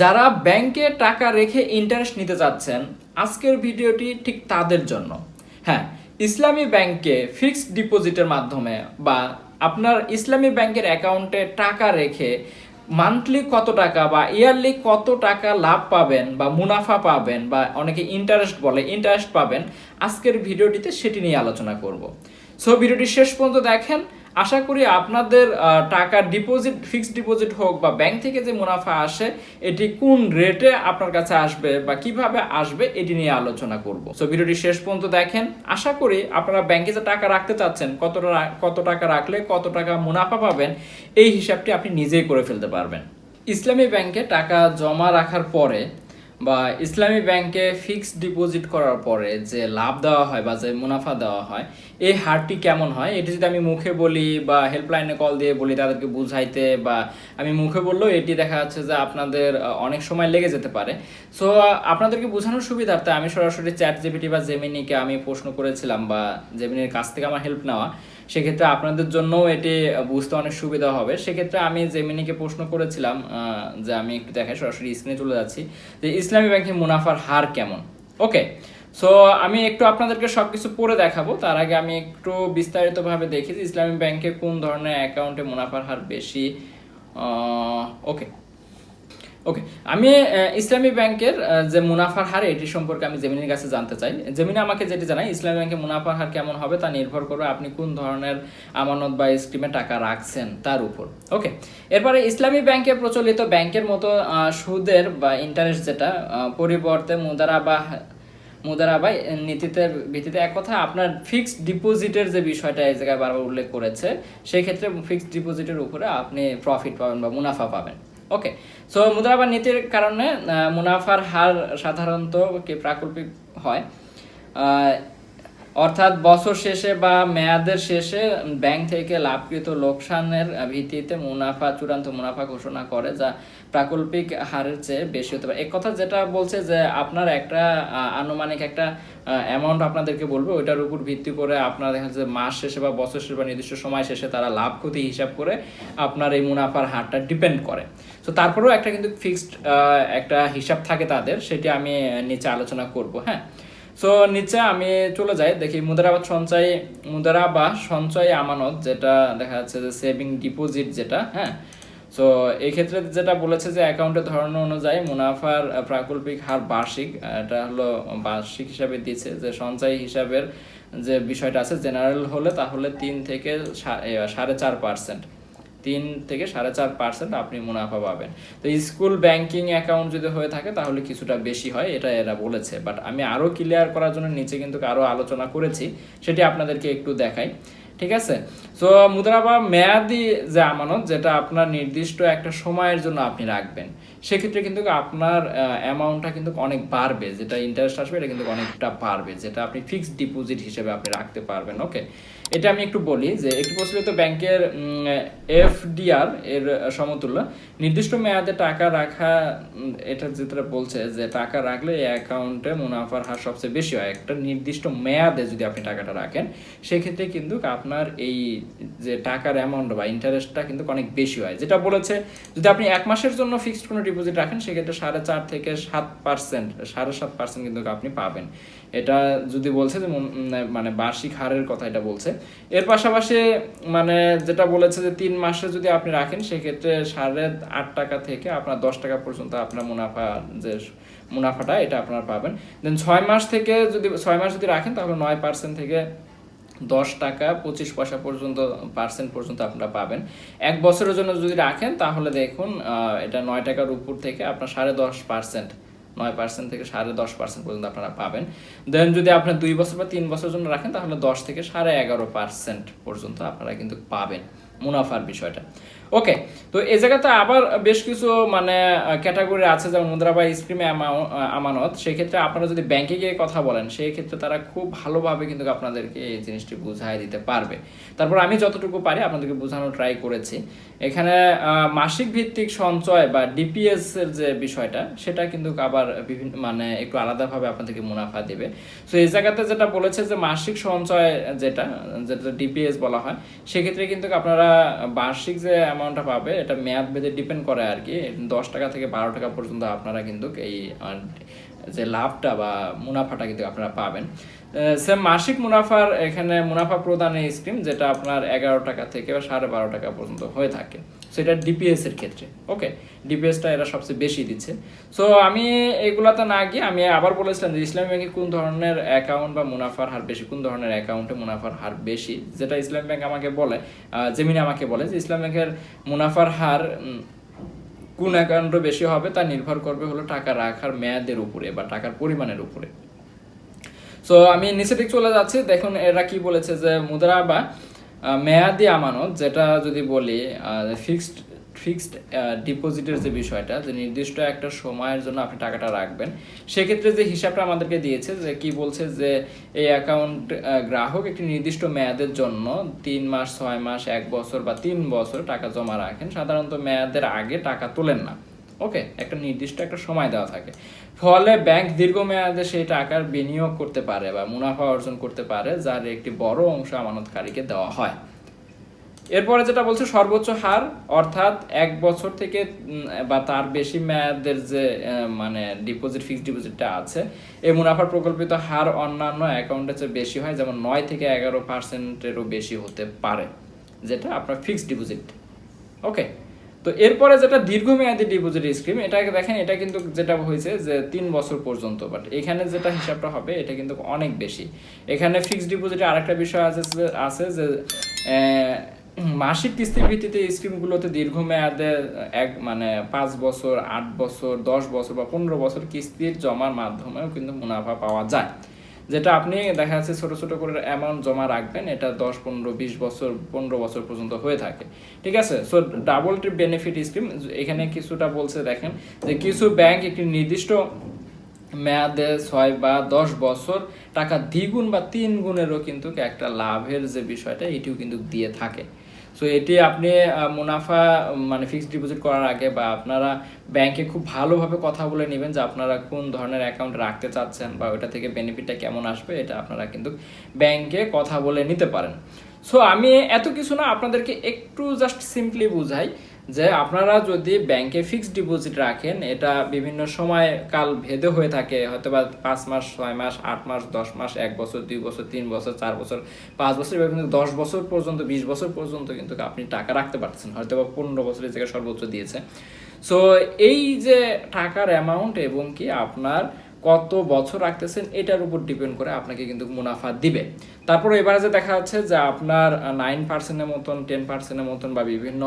যারা ব্যাংকে টাকা রেখে ইন্টারেস্ট নিতে চাচ্ছেন আজকের ভিডিওটি ঠিক তাদের জন্য। হ্যাঁ ইসলামী ব্যাংকে ফিক্সড ডিপোজিটের মাধ্যমে বা আপনার ইসলামী ব্যাংকের অ্যাকাউন্টে টাকা রেখে মান্থলি কত টাকা বা ইয়ারলি কত টাকা লাভ পাবেন বা মুনাফা পাবেন বা অনেকে ইন্টারেস্ট বলে ইন্টারেস্ট পাবেন, আজকের ভিডিওটিতে সেটি নিয়ে আলোচনা করব। সো ভিডিওটি শেষ পর্যন্ত দেখেন। আশা করি আপনাদের টাকা ডিপোজিট ফিক্সড ডিপোজিট হোক বা ব্যাংক থেকে যে মুনাফা আসে, এটি কোন রেটে আপনার কাছে আসবে বা কীভাবে আসবে, এটি নিয়ে আলোচনা করব। সো ভিডিওটি শেষ পর্যন্ত দেখেন। আশা করি আপনারা ব্যাংকে যে টাকা রাখতে চাচ্ছেন কত কত টাকা রাখলে কত টাকা মুনাফা পাবেন, এই হিসাবটি আপনি নিজেই করে ফেলতে পারবেন। ইসলামী ব্যাংকে টাকা জমা রাখার পরে বা ইসলামী ব্যাংকে ফিক্সড ডিপোজিট করার পরে যে লাভ দেওয়া হয় বা যে মুনাফা দেওয়া হয়, এই হারটি কেমন হয়? এটি যদি আমি মুখে বলি বা হেল্পলাইনে কল দিয়ে বলি তাদেরকে বুঝাইতে বা আমি মুখে বললেও এটি দেখা যাচ্ছে যে আপনাদের অনেক সময় লেগে যেতে পারে। সো আপনাদেরকে বোঝানোর সুবিধার্থে আমি সরাসরি চ্যাট জিপিটি বা জেমিনিকে আমি প্রশ্ন করেছিলাম বা জেমিনির কাছ থেকে আমার হেল্প নেওয়া। সেক্ষেত্রে আপনাদের জন্য এটি বুঝতে অনেক সুবিধা হবে। সেক্ষেত্রে আমি জেমিনিকে প্রশ্ন করেছিলাম যে আমি একটু দেখাই, সরাসরি স্ক্রিনে চলে যাচ্ছি, যে ইসলামী ব্যাংকে মুনাফার হার কেমন? ওকে সো আমি একটু আপনাদেরকে সবকিছু পড়ে দেখাবো। তার আগে আমি একটু বিস্তারিতভাবে দেখি যে ইসলামী ব্যাংকে কোন ধরনের অ্যাকাউন্টে মুনাফার হার বেশি ওকে ওকে আমি ইসলামী ব্যাংকের যে মুনাফার হার এটি সম্পর্কে আমি জেমিনির কাছে জানতে চাই। জেমিনি আমাকে যেটি জানাই ইসলামী ব্যাংকে মুনাফার হার কেমন হবে তা নির্ভর করবে আপনি কোন ধরনের আমানত বা স্কিমে টাকা রাখছেন তার উপর। ওকে এরপরে ইসলামী ব্যাংকে প্রচলিত ব্যাংকের মতো সুদের বা ইন্টারেস্ট যেটা পরিবর্তে মুদারা বা মুদারা বা নীতিতে ভিত্তিতে এক কথা আপনার ফিক্সড ডিপোজিটের যে বিষয়টা এই জায়গায় বারবার উল্লেখ করেছে, সেই ক্ষেত্রে ফিক্সড ডিপোজিটের উপরে আপনি প্রফিট পাবেন বা মুনাফা পাবেন। ওকে সো মুদ্রাবার নীতির কারণে মুনাফার হার সাধারণত কি প্রাকল্পিক হয়? অর্থাৎ বছর শেষে বা মেয়াদের শেষে ব্যাংক থেকে লাভকৃত লোকসানের ভিত্তিতে মুনাফা, চূড়ান্ত মুনাফা ঘোষণা করে, যা প্রাকল্পিক হারের চেয়ে বেশি হতে পারে। কথা যেটা বলছে যে আপনার একটা আনুমানিক একটা অ্যামাউন্ট আপনাদেরকে বলবে, ওইটার উপর ভিত্তি করে আপনার দেখা যাচ্ছে মাস শেষে বা বছর শেষে বা নির্দিষ্ট সময় শেষে তারা লাভ ক্ষতি হিসাব করে আপনার এই মুনাফার হারটা ডিপেন্ড করে। তো তারপরেও একটা কিন্তু ফিক্সড একটা হিসাব থাকে তাদের, সেটি আমি নিচে আলোচনা করব হ্যাঁ? সো নিচে আমি চলে যাই, দেখি মুদ্রাবাদ সঞ্চয় মুদ্রা বা সঞ্চয় আমানত যেটা দেখা যাচ্ছে যে সেভিং ডিপোজিট যেটা হ্যাঁ? সো এই ক্ষেত্রে যেটা বলেছে যে অ্যাকাউন্টের ধরন অনুযায়ী মুনাফার প্রাকল্পিক হার বার্ষিক এটা হলো বার্ষিক হিসাবে দিয়েছে। যে সঞ্চয় হিসাবের যে বিষয়টা আছে জেনারেল হলে তাহলে তিন থেকে সাড়ে চার পার্সেন্ট তিন থেকে সাড়ে চার পার্সেন্ট আপনি মুনাফা পাবেন। তো স্কুল ব্যাংকিং অ্যাকাউন্ট যদি হয়ে থাকে, তাহলে কিছুটা বেশি হয়, এটা এরা বলেছে। বাট আমি আরও ক্লিয়ার করার জন্য নিচে কিন্তু আরও আলোচনা করেছি, সেটি আপনাদেরকে একটু দেখাই। ঠিক আছে? সো মুদ্রা বা মেয়াদি যে আমানত, যেটা আপনার নির্দিষ্ট একটা সময়ের জন্য আপনি রাখবেন, সেক্ষেত্রে কিন্তু আপনার অ্যামাউন্টটা কিন্তু অনেক বাড়বে। যেটা ইন্টারেস্ট আসবে, এটা কিন্তু অনেকটা বাড়বে, যেটা আপনি ফিক্সড ডিপোজিট হিসেবে আপনি রাখতে পারবেন। ওকে এটা আমি একটু বলি যে একটি প্রচলিত ব্যাংকের এফডিআর এর সমতুল্য। নির্দিষ্ট মেয়াদে টাকা রাখা এটা যেটা বলছে যে টাকা রাখলে এই অ্যাকাউন্টে মুনাফার হার সবচেয়ে বেশি হয়। একটা নির্দিষ্ট মেয়াদে যদি আপনি টাকাটা রাখেন, সেক্ষেত্রে কিন্তু আপনার এই যে টাকার অ্যামাউন্ট বা ইন্টারেস্টটা কিন্তু অনেক বেশি হয়। যেটা বলেছে, যদি আপনি এক মাসের জন্য ফিক্সড কোনো ডিপোজিট রাখেন, সেক্ষেত্রে সাড়ে চার থেকে সাত পার্সেন্ট সাড়ে সাত পার্সেন্ট কিন্তু আপনি পাবেন। এটা যদি বলছে যে মানে বার্ষিক হারের কথা এটা বলছে এর পাশাপাশি মানে যেটা বলেছে যে তিন মাসে যদি আপনি রাখেন, সেক্ষেত্রে সাড়ে আট টাকা থেকে আপনার দশ টাকা পর্যন্ত আপনার মুনাফা যে মুনাফাটা, এটা আপনারা পাবেন। দেন ছয় মাস থেকে যদি, ছয় মাস যদি রাখেন, তাহলে নয় পার্সেন্ট থেকে দশ টাকা পঁচিশ পয়সা পর্যন্ত পার্সেন্ট পর্যন্ত আপনারা পাবেন। এক বছরের জন্য যদি রাখেন, তাহলে দেখুন এটা নয় টাকার উপর থেকে আপনার সাড়ে দশ পার্সেন্ট নয় পার্সেন্ট থেকে সাড়ে দশ পার্সেন্ট পর্যন্ত আপনারা পাবেন। দেন যদি আপনার দুই বছর বা তিন বছরের জন্য রাখেন, তাহলে দশ থেকে সাড়ে এগারো পার্সেন্ট পর্যন্ত আপনারা কিন্তু পাবেন মুনাফার বিষয়টা। ওকে তো এই জায়গাতে আবার বেশ কিছু মানে ক্যাটাগরি আছে, যেমন মুদ্রা বা স্ক্রিমে আমানত। সেক্ষেত্রে আপনারা যদি ব্যাংকে গিয়ে কথা বলেন সেই ক্ষেত্রে তারা খুব ভালোভাবে কিন্তু আপনাদেরকে এই জিনিসটি বুঝাই দিতে পারবে। তারপর আমি যতটুকু পারি আপনাদেরকে বোঝানোর ট্রাই করেছি। এখানে মাসিক ভিত্তিক সঞ্চয় বা ডিপিএস এর যে বিষয়টা, সেটা কিন্তু আবার বিভিন্ন মানে একটু আলাদাভাবে আপনাদেরকে মুনাফা দেবে। সো এই জায়গাতে যেটা বলেছে যে মাসিক সঞ্চয় যেটা যেটা ডিপিএস বলা হয়, সেক্ষেত্রে কিন্তু আপনারা বার্ষিক যে অ্যামাউন্টটা পাবে, এটা মেয়াদ বেঁধে ডিপেন্ড করে আর কি। দশ টাকা থেকে বারো টাকা পর্যন্ত আপনারা কিন্তু এই যে লাভটা বা মুনাফাটা কিন্তু আপনারা পাবেন। সে মাসিক মুনাফার এখানে মুনাফা প্রদানের স্কিম যেটা আপনার এগারো টাকা থেকে সাড়ে বারো টাকা পর্যন্ত হয়ে থাকে। সেটা ডিপিএস এর ক্ষেত্রে। ওকে ডিপিএসটা এরা সবচেয়ে বেশি দিচ্ছে। সো আমি এগুলাতে না গিয়ে আমি আবার বলেছিলাম যে ইসলামী ব্যাংকে কোন ধরনের অ্যাকাউন্ট বা মুনাফার হার বেশি, কোন ধরনের অ্যাকাউন্টে মুনাফার হার বেশি? যেটা ইসলামী ব্যাংক আমাকে বলে জেমিনি আমাকে বলে যে ইসলাম ব্যাংকের মুনাফার হার কোন অ্যাকাউন্টে বেশি হবে তা নির্ভর করবে হলো টাকা রাখার মেয়াদের উপরে বা টাকার পরিমাণের উপরে। সো আমি নিচে দিক চলে যাচ্ছি। দেখুন, এরা কি বলেছে যে মুদ্রা বা মেয়াদি আমানত যেটা যদি বলি ফিক্সড ফিক্সড ডিপোজিটের যে বিষয়টা, যে নির্দিষ্ট একটা সময়ের জন্য আপনি টাকাটা রাখবেন, সেক্ষেত্রে যে হিসাবটা আমাদেরকে দিয়েছে, যে কি বলছে যে এই অ্যাকাউন্ট গ্রাহক একটি নির্দিষ্ট মেয়াদের জন্য তিন মাস, ছয় মাস, এক বছর বা তিন বছর টাকা জমা রাখেন। সাধারণত মেয়াদের আগে টাকা তোলেন না। ওকে একটা নির্দিষ্ট একটা সময় দেওয়া থাকে। ফলে ব্যাংক দীর্ঘমেয়াদে সেই টাকার বিনিয়োগ করতে পারে বা মুনাফা অর্জন করতে পারে, যার একটি বড় অংশ আমানতকারীকে দেওয়া হয়। এরপরে যেটা বলছে, সর্বোচ্চ হার, অর্থাৎ এক বছর থেকে বা তার বেশি মেয়াদের যে মানে ডিপোজিট ফিক্সড ডিপোজিটটা আছে, এই মুনাফার প্রকল্পিত হার অন্যান্য অ্যাকাউন্টের চেয়ে বেশি হয়, যেমন নয় থেকে এগারো পার্সেন্টেরও বেশি হতে পারে, যেটা আপনার ফিক্সড ডিপোজিট ওকে তো এরপরে যেটা দীর্ঘমেয়াদী ডিপোজিট স্কিম এটাকে দেখেন, এটা কিন্তু যেটা হয়েছে যে তিন বছর পর্যন্ত বাট এখানে যেটা হিসাবটা হবে, এটা কিন্তু অনেক বেশি। এখানে ফিক্সড ডিপোজিটে আরেকটা বিষয় আছে আছে যে মাসিক কিস্তির ভিত্তিতে স্কিমগুলোতে দীর্ঘমেয়াদে এক মানে পাঁচ বছর, আট বছর, দশ বছর বা পনেরো বছর কিস্তির জমার মাধ্যমেও কিন্তু মুনাফা পাওয়া যায়। যেটা আপনি দেখা যাচ্ছে ছোট ছোট করে অ্যামাউন্ট জমা রাখবেন, এটা দশ, পনেরো, বিশ বছর, পনেরো বছর পর্যন্ত হয়ে থাকে। ঠিক আছে? So double trip benefit scheme এখানে কিছুটা বলছে দেখেন যে কিছু ব্যাংক একটি নির্দিষ্ট মেয়াদে ছয় বা দশ বছর টাকা দ্বিগুণ বা তিন গুণেরও কিন্তু একটা লাভের যে বিষয়টা, এটিও কিন্তু দিয়ে থাকে। সো এটি আপনি মুনাফা মানে ফিক্সড ডিপোজিট করার আগে বা আপনারা ব্যাংকে খুব ভালোভাবে কথা বলে নেবেন যে আপনারা কোন ধরনের অ্যাকাউন্ট রাখতে চাচ্ছেন বা ওটা থেকে বেনিফিটটা কেমন আসবে, এটা আপনারা কিন্তু ব্যাংকে কথা বলে নিতে পারেন। সো আমি এত কিছু না আপনাদেরকে একটু জাস্ট সিম্পলি বুঝাই। যে আপনারা যদি ব্যাংকে ফিক্সড ডিপোজিট রাখেন, এটা বিভিন্ন সময় কাল ভেদে হয়ে থাকে। হয়তো বা পাঁচ মাস, ছয় মাস, আট মাস, দশ মাস, এক বছর, দুই বছর, তিন বছর, চার বছর, পাঁচ বছর এভাবে কিন্তু দশ বছর পর্যন্ত, বিশ বছর পর্যন্ত কিন্তু আপনি টাকা রাখতে পারতেছেন। হয়তো বা পনেরো বছরের জায়গায় সর্বোচ্চ দিয়েছে। সো এই যে টাকার অ্যামাউন্ট এবং কি আপনার কত বছর রাখতেছেন, এটার উপর ডিপেন্ড করে আপনাকে কিন্তু মুনাফা দিবে। তারপর এবারে যে দেখা যাচ্ছে যে আপনার নাইন পার্সেন্টের মতন টেন পার্সেন্টের মতন বা বিভিন্ন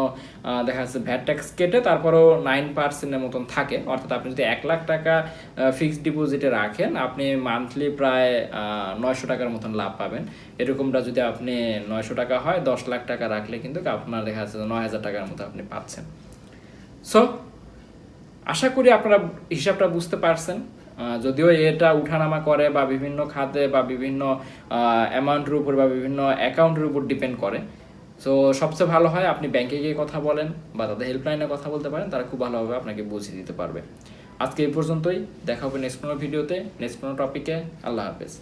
দেখা যাচ্ছে ভ্যাট ট্যাক্স কেটে তারপরেও নাইন পার্সেন্টের মতন থাকে। অর্থাৎ আপনি যদি এক লাখ টাকা ফিক্সড ডিপোজিটে রাখেন, আপনি মান্থলি প্রায় নয়শো টাকার মতন লাভ পাবেন। এরকমটা যদি আপনি নয়শো টাকা হয়, দশ লাখ টাকা রাখলে কিন্তু আপনার দেখা যাচ্ছে নয় হাজার টাকার মতো আপনি পাচ্ছেন। সো আশা করি আপনারা হিসাবটা বুঝতে পারছেন। যদিও এটা উঠানামা করে বা বিভিন্ন খাতে বা বিভিন্ন অ্যামাউন্টের উপর বা বিভিন্ন অ্যাকাউন্টের উপর ডিপেন্ড করে। সো সবচেয়ে ভালো হয় আপনি ব্যাংকে গিয়ে কথা বলেন বা তাদের হেল্পলাইনে কথা বলতে পারেন, তারা খুব ভালোভাবে আপনাকে বুঝিয়ে দিতে পারবে। আজকে এই পর্যন্তই, দেখা হবে নেক্সট কোনো ভিডিওতে নেক্সট কোনো টপিকে আল্লাহ হাফেজ।